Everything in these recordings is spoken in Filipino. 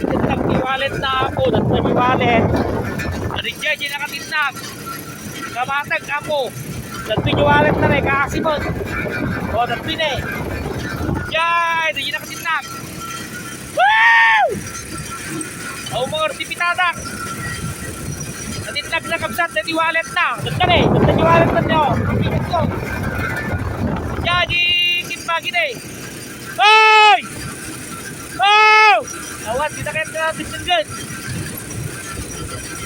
Tinag ni wallet na ako. Dat na mi wallet. Ari dyan, dyan nakatinag. Kamatag ako. Dat mi wallet na rin. Kakasimot. O, dat mi na eh. Yan, dyan nakatinag. Woo! O, mga ortipitadak. Natinag na kabsat na di wallet na. Dat na rin. Dat na di wallet na niyo. Ko. Yan, di kimpagin eh. Hoy! Oh! Kita kaya na titinagin.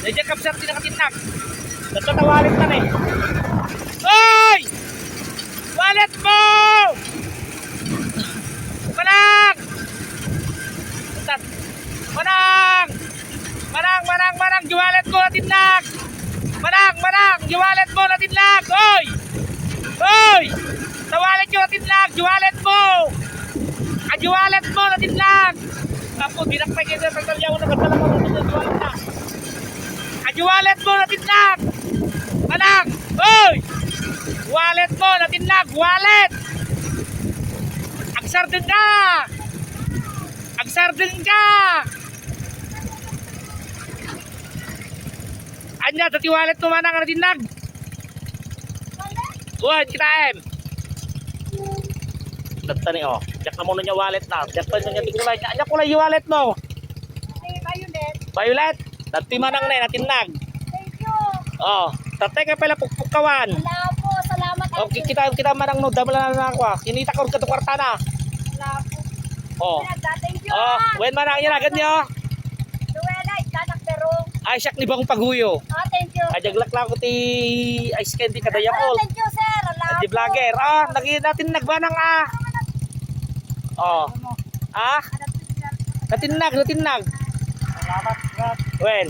Nandiyan kapsat din nakatinag. Natatawalit na eh. Hoy! Wallet mo! Manang! Manang! Manang, manang, manang, giwalet mo natinag! Manang, manang, giwalet mo natinag! Hoy! Hoy! Tawalet yung natinag! Giwalet mo! Ang wallet mo na tinlag. Tapos binakpay kayo sa mo na katala mo na wallet na. Ang wallet mo na tinlag. Anak! Hoy! Wallet mo na tinlag. Wallet! Ang sardin ka! Ang sardin ka! Anya, tati wallet mo manang na tinlag. Uwan, kita em. Dagta ni oh. Diyak na mo niya wallet na. Diyak pa niya tingulay. Anya kulay yung wallet mo. Hey, Violet. Violet. Dati manang na natinag. Thank you. Oh, tatay ka pala pukpukawan. Wala po. Salamat. Okay, kita kita manang no double na ako. ah. Kinita ko ka kwarta na. Wala po. Oh. Thank you. Oh, wen manang yan agad niyo. Luwela, ikanak terong. Ay siyak ni bagong paguyo. Ah, thank you. Ay jaglak lang ko ti ice candy kada Ah, thank you, sir. Ay di vlogger. Ah, nagi natin nagbanang ah. Oh. Ah, natinag, natinag. Salamat, sir. Wen.